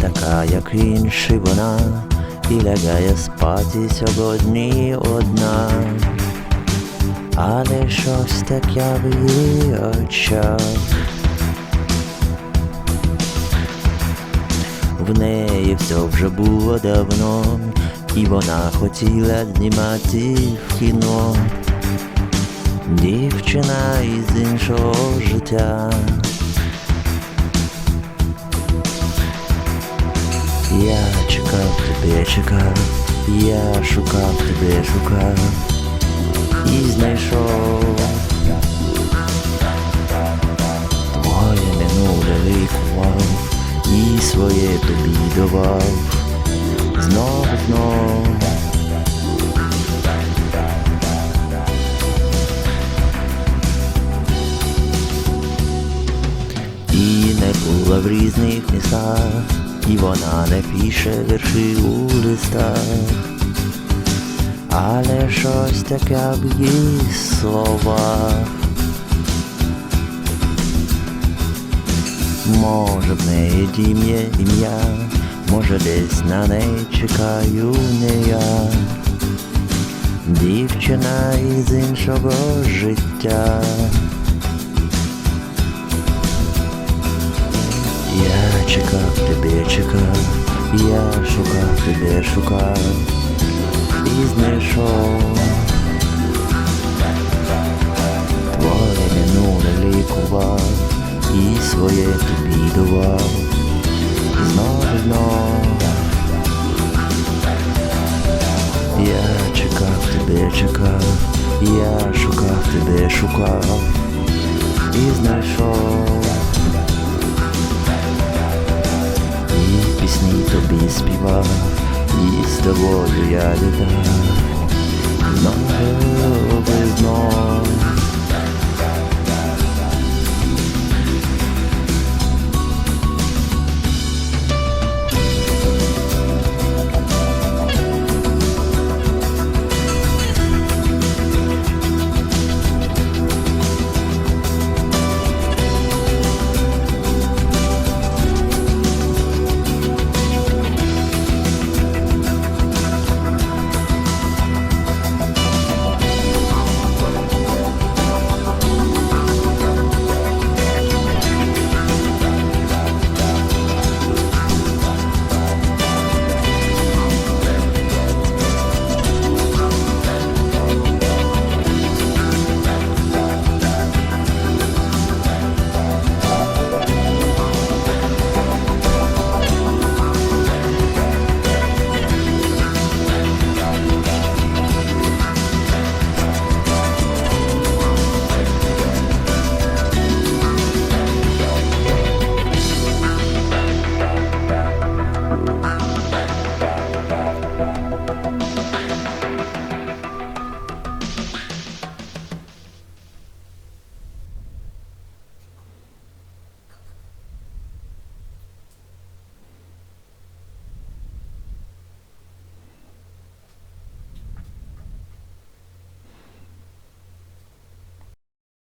така, як інші вона, і лягає спати сьогодні одна, але щось таке в її очах. В неї все вже було давно, і вона хотіла знімати в кіно. Дівчина із іншого життя. Я чекав тебе, чекав, я шукав тебе, шукав і знайшов. Твоє минуле лікував і своє тобі давав. Знов, знов. І не була в різних містах, і вона не пише вірші у листах, але щось таке в її словах. Може в неї дім є ім'я, може десь на неї чекаю не я. Дівчина із іншого життя. Я чекав тебе, я шукав тебе, шукав і знайшов. Твоє минуле лікував і своє тобі давав. Знов знов. Я чекав тебе, чекав, я шукав тебе, шукав і знайшов. Тобою я літав.